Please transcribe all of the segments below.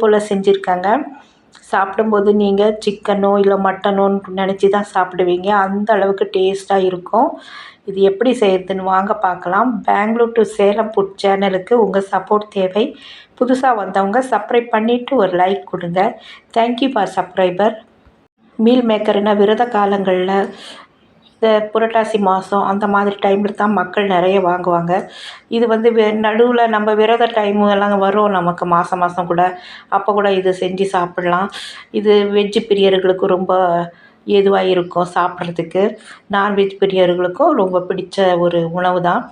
போல் செஞ்சுருக்காங்க. சாப்பிடும்போது நீங்கள் சிக்கனோ இல்லை மட்டனோன்னு நினச்சி தான் சாப்பிடுவீங்க. அந்த அளவுக்கு டேஸ்ட்டாக இருக்கும். இது எப்படி செய்கிறதுன்னு வாங்க பார்க்கலாம். பெங்களூர் டு சேலம் ஃபுட் சேனலுக்கு உங்கள் சப்போர்ட் தேவை. புதுசாக வந்தவங்க சப்ஸ்கிரைப் பண்ணிவிட்டு ஒரு லைக் கொடுங்க. Thank you for subscriber meal மேக்கர்னால் விரத காலங்களில் இந்த புரட்டாசி மாதம் அந்த மாதிரி டைமில் தான் மக்கள் நிறைய வாங்குவாங்க. இது வந்து வெ நடுவில் நம்ம விரத டைமு எல்லாம் வரும் நமக்கு மாதம் மாதம் கூட. அப்போ கூட இது செஞ்சு சாப்பிட்லாம். இது வெஜ்ஜு பிரியர்களுக்கு ரொம்ப ஏதுவாக இருக்கும் சாப்பிட்றதுக்கு. நான்வெஜ் பிரியர்களுக்கும் ரொம்ப பிடிச்ச ஒரு உணவு தான்.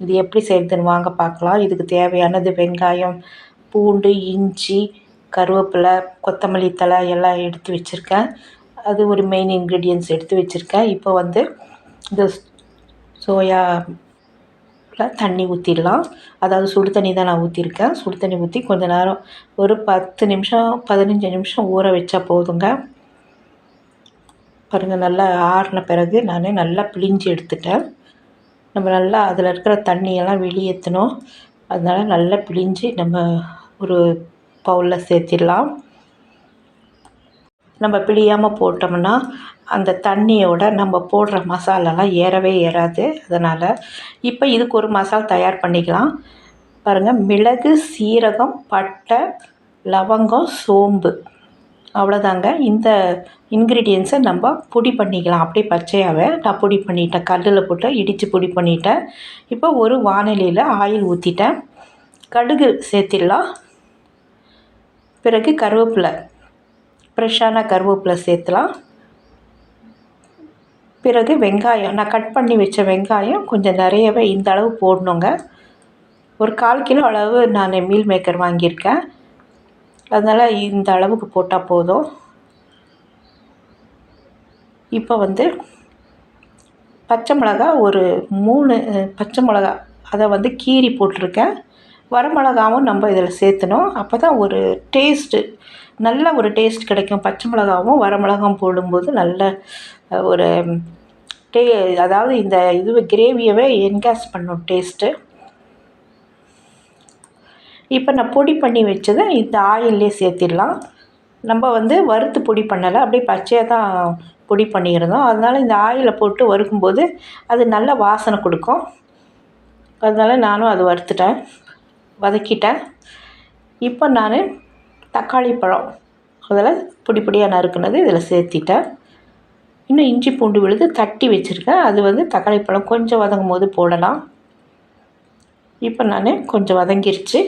இது எப்படி செய்கிறதுன்னு வாங்க பார்க்கலாம். இதுக்கு தேவையானது வெங்காயம் பூண்டு இஞ்சி கருவேப்பிலை கொத்தமல்லி தழை எல்லாம் எடுத்து வச்சுருக்கேன். அது ஒரு மெயின் இன்க்ரீடியன்ஸ் எடுத்து வச்சுருக்கேன். இப்போ வந்து இந்த சோயா தண்ணி ஊற்றிடலாம் அதாவது சுடு தண்ணி தான் நான் ஊற்றிருக்கேன் சுடு தண்ணி ஊற்றி கொஞ்சம் நேரம் ஒரு பத்து நிமிஷம் பதினஞ்சு நிமிஷம் ஊற வச்சா போதுங்க. பாருங்கள் நல்லா ஆறின பிறகு நான் நல்லா பிழிஞ்சு எடுத்துட்டேன். நம்ம நல்லா அதில் இருக்கிற தண்ணியெல்லாம் வெளியேற்றணும் அதனால் நல்லா பிழிஞ்சு நம்ம ஒரு பவுலில் சேர்த்திடலாம். நம்ம பிழியாமல் போட்டோம்னா அந்த தண்ணியோட நம்ம போடுற மசாலாலாம் ஏறவே ஏறாது. அதனால் இப்போ இதுக்கு ஒரு மசாலா தயார் பண்ணிக்கலாம். பாருங்கள் மிளகு சீரகம் பட்டை லவங்கம் சோம்பு. அவ்வளோதாங்க இந்த இன்க்ரீடியன்ஸை நம்ம பொடி பண்ணிக்கலாம். அப்படியே பச்சையாகவே நான் பொடி பண்ணிட்டேன். கல்லில் போட்டு இடித்து பொடி பண்ணிட்டேன். இப்போ ஒரு வானிலையில் ஆயில் ஊற்றிட்டேன் கடுகு சேர்த்திடலாம். பிறகு கருவேப்பிலை. ஃப்ரெஷ்ஷான கருவேப்பிலை சேர்த்துலாம். பிறகு வெங்காயம் நான் கட் பண்ணி வச்ச வெங்காயம் கொஞ்சம் நிறையவே இந்த அளவு போடணுங்க. ஒரு கால் கிலோ அளவு நான் மீல் மேக்கர் வாங்கியிருக்கேன். அதனால் இந்த அளவுக்கு போட்டால் போதும். இப்போ வந்து பச்சை மிளகா ஒரு மூணு பச்சை மிளகா அதை வந்து கீரி போட்டிருக்கேன். வரமிளகாவும் நம்ம இதில் சேர்த்தணும். அப்போ தான் ஒரு டேஸ்ட்டு நல்ல ஒரு டேஸ்ட் கிடைக்கும். பச்சை மிளகாவும் வரமிளகாவும் போடும்போது நல்ல ஒரு டே அதாவது இந்த இது கிரேவியவே என்கேஸ் பண்ணும் டேஸ்ட்டு இப்போ நான் பொடி பண்ணி வச்சதை இந்த ஆயிலே சேர்த்திடலாம். நம்ம வந்து வறுத்து பொடி பண்ணலை அப்படியே பச்சையாக தான் பொடி பண்ணியிருந்தோம். அதனால் இந்த ஆயிலை போட்டு வறுக்கும்போது அது நல்ல வாசனை கொடுக்கும். அதனால் நானும் அது வறுத்துட்டேன் வதக்கிட்டேன். இப்போ நான் தக்காளி பழம். அதில் பொடி பொடியாக நறுக்குனது இதில் சேர்த்திட்டேன். இன்னும் இஞ்சி பூண்டு விழுது தட்டி வச்சுருக்கேன். அது வந்து தக்காளி பழம் கொஞ்சம் வதங்கும் போது போடலாம். இப்போ நான் கொஞ்சம் வதங்கிருச்சு.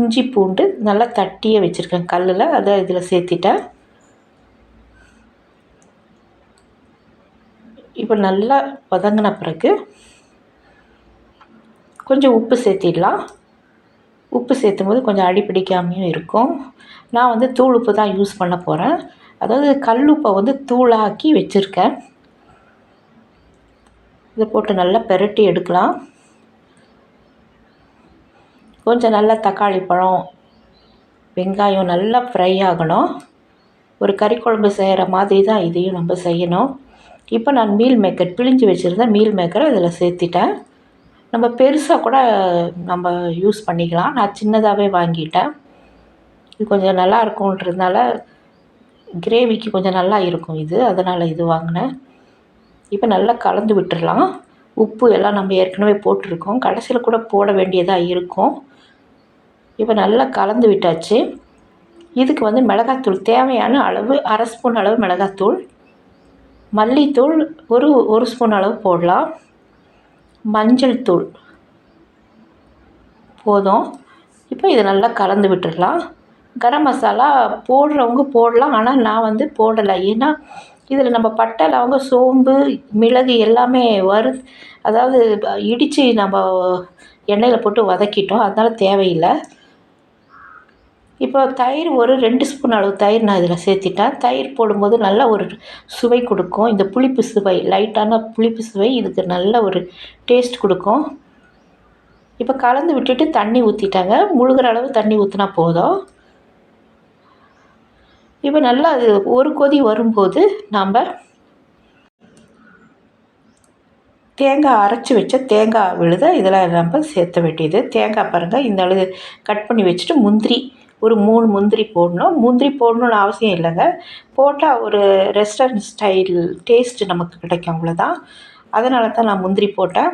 இஞ்சி பூண்டு நல்லா தட்டியே வச்சுருக்கேன் கல்லில். அதை இதில் சேர்த்திட்டேன். இப்போ நல்லா வதங்கின பிறகு கொஞ்சம் உப்பு சேர்த்திடலாம். உப்பு சேர்த்தும் போது கொஞ்சம் அடி பிடிக்காமையும் இருக்கும். நான் வந்து தூள் உப்பு தான் யூஸ் பண்ண போகிறேன் அதாவது கல் உப்பை வந்து தூளாக்கி வச்சுருக்கேன். இதை போட்டு நல்லா பெரட்டி எடுக்கலாம். கொஞ்சம் நல்லா தக்காளி பழம் வெங்காயம் நல்லா ஃப்ரை ஆகணும். ஒரு கறி குழம்பு செய்கிற மாதிரி தான் இதையும் நம்ம செய்யணும். இப்போ நான் மீல் மேக்கர் பிழிஞ்சு வச்சுருந்தேன் மீல் மேக்கரை இதில் சேர்த்திட்டேன். நம்ம பெருசாக கூட நம்ம யூஸ் பண்ணிக்கலாம். நான் சின்னதாகவே வாங்கிட்டேன். இது கொஞ்சம் நல்லா இருக்கும்ன்றதுனால கிரேவிக்கு கொஞ்சம் நல்லா இருக்கும் இது. அதனால் இது வாங்கினேன். இப்போ நல்லா கலந்து விட்டுடலாம் உப்பு எல்லாம் நம்ம ஏற்கனவே போட்டிருக்கோம். கடைசியில் கூட போட வேண்டியதாக இருக்கும். இப்போ நல்லா கலந்து விட்டாச்சு. இதுக்கு வந்து மிளகாத்தூள். தேவையான அளவு அரை ஸ்பூன் அளவு மிளகாத்தூள். மல்லித்தூள் ஒரு ஒரு ஸ்பூன் அளவு போடலாம். மஞ்சள் தூள். போதும். இப்போ இது நல்லா கலந்து விட்டுடலாம். கரம் மசாலா போடுறவங்க போடலாம் ஆனால் நான் வந்து போடலை. ஏன்னா இதில் நம்ம பட்டை லவங்க சோம்பு மிளகு எல்லாமே வறு அதாவது இடித்து நம்ம எண்ணெயில் போட்டு வதக்கிட்டோம். அதனால் தேவையில்லை. இப்போ தயிர் ஒரு ரெண்டு ஸ்பூன் அளவு தயிர் நான் இதில் சேர்த்திட்டேன். தயிர் போடும்போது நல்ல ஒரு சுவை கொடுக்கும். இந்த புளிப்பு சுவை லைட்டான புளிப்பு சுவை இதுக்கு நல்ல ஒரு டேஸ்ட் கொடுக்கும். இப்போ கலந்து விட்டுட்டு தண்ணி ஊற்றிட்டாங்க முழுகிற அளவு தண்ணி ஊற்றினா போதும். இப்போ நல்லா அது ஒரு கொதி வரும்போது நாம் தேங்காய் அரைச்சி வச்ச தேங்காய் விழுத இதெல்லாம் நம்ம சேர்த்த வேண்டியது. தேங்காய் பாருங்கள் இந்த அளவு கட் பண்ணி வச்சுட்டு முந்திரி ஒரு மூணு முந்திரி போடணும். முந்திரி போடணுன்னு அவசியம் இல்லைங்க. போட்டால் ஒரு ரெஸ்டாரண்ட் ஸ்டைல் டேஸ்ட்டு நமக்கு கிடைக்கும் அவ்வளோதான் அதனால தான் நான் முந்திரி போட்டேன்.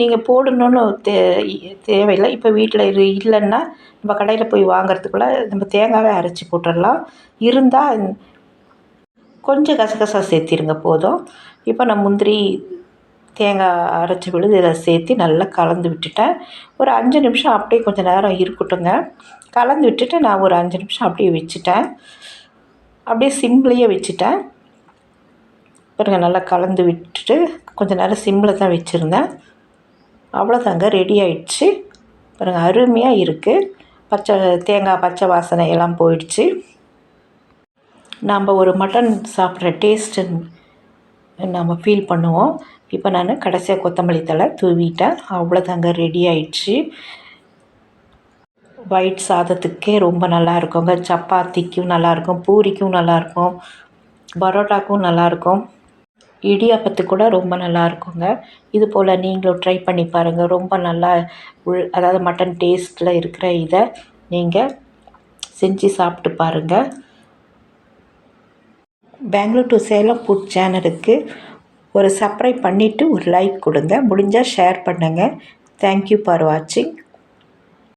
நீங்கள் போடணும்னு தே தேவையில்லை. இப்போ வீட்டில் இரு இல்லைன்னா நம்ம கடையில் போய் வாங்குறதுக்குள்ள நம்ம தேங்காவே அரைச்சி போட்டுடலாம். இருந்தால் கொஞ்சம் கசகசா சேர்த்திருங்க போதும். இப்போ நான் முந்திரி தேங்காய் அரைச்சி விழுது இதில் சேர்த்து நல்லா கலந்து விட்டுட்டேன். ஒரு அஞ்சு நிமிஷம் அப்படியே கொஞ்சம் நேரம் இருக்கட்டுங்க. கலந்து விட்டுட்டு நான் ஒரு அஞ்சு நிமிஷம் அப்படியே வச்சுட்டேன். அப்படியே சிம்லேயே வச்சுட்டேன். பாருங்க நல்லா கலந்து விட்டுட்டு கொஞ்சம் நேரம் சிம்மில் தான் வச்சுருந்தேன். அவ்வளோதாங்க ரெடி ஆயிடுச்சு. பாருங்கள் அருமையாக இருக்குது பச்சை தேங்காய் பச்சை வாசனை எல்லாம் போயிடுச்சு. நாம் ஒரு மட்டன் சாப்பிட்ற டேஸ்ட்டு நம்ம ஃபீல் பண்ணுவோம். இப்போ நான் கடைசியாக கொத்தமல்லி தழை தூவிட்டேன். அவ்வளோதாங்க ரெடி ஆயிடுச்சு. ஒயிட் சாதத்துக்கே ரொம்ப நல்லா இருக்குங்க சப்பாத்திக்கும் நல்லாயிருக்கும் பூரிக்கும் நல்லாயிருக்கும் பரோட்டாக்கும் நல்லாயிருக்கும். இடியாப்பத்துக்கு கூட ரொம்ப நல்லா இருக்குங்க இது போல் நீங்களும் ட்ரை பண்ணி பாருங்கள் ரொம்ப நல்லா உள் அதாவது மட்டன் டேஸ்ட்டில் இருக்கிற இதை நீங்கள் செஞ்சு சாப்பிட்டு பாருங்கள் பெங்களூர் டு சேலம் ஃபுட் சேனலுக்கு ஒரு சப்ஸ்கிரைப் பண்ணிவிட்டு ஒரு லைக் கொடுங்க. முடிஞ்சால் ஷேர் பண்ணுங்கள் தேங்க்யூ ஃபார் வாட்சிங்